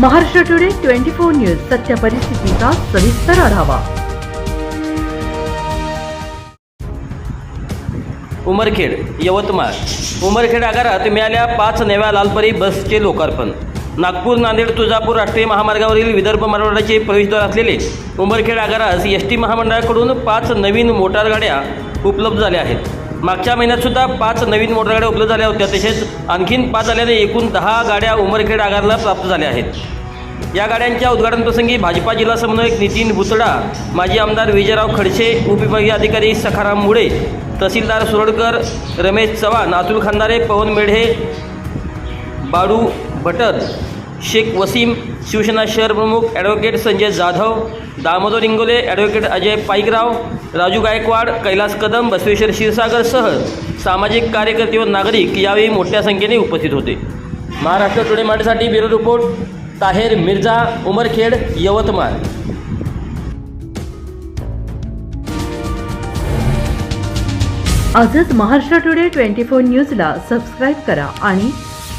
Maharashtra today twenty four news सत्य परिस्थितीचा सविस्तर आढावा. उमरखेड यवतमाळ. उमरखेड आगारात मिळाल्या पाच नव्या लालपरी बसचे लोकार्पण. नागपूर नांदेड तुळजापूर राष्ट्रीय महामार्गावरील विदर्भ मराठवाड्याचे प्रवेशद्वार असलेले उमरखेड आगारास एस टी महामंडळाकडून पाच नवीन मोटार गाड्या उपलब्ध झाल्या आहेत. मागच्या महिन्यातसुद्धा पाच नवीन मोटरगाड्या उपलब्ध झाल्या होत्या. तसेच आणखीन पाच झाल्याने एकूण दहा गाड्या उमरखेड आगारला प्राप्त झाल्या आहेत. या गाड्यांच्या उद्घाटनप्रसंगी भाजपा जिल्हा समन्वयक नितीन भुतडा माजी आमदार विजयराव खडसे उपविभागीय अधिकारी सखाराम मुळे तहसीलदार सुरडकर रमेश चव्हाण अतुल खांदारे पवन मेढे बाडू भटत शेख वसीम शिवसेना शहर प्रमुख ॲडव्होकेट संजय जाधव दामोदर इंगोले ॲडव्होकेट अजय पाईकराव राजू गायकवाड कैलास कदम बसवेश्वर क्षीरसागरसह सामाजिक कार्यकर्ते व नागरिक यावेळी मोठ्या संख्येने उपस्थित होते. महाराष्ट्र टुडे मराठीसाठी ब्युरो रिपोर्ट ताहेर मिर्झा उमरखेड यवतमाळ. आजच महाराष्ट्र टुडे ट्वेंटी फोर न्यूजला सबस्क्राईब करा आणि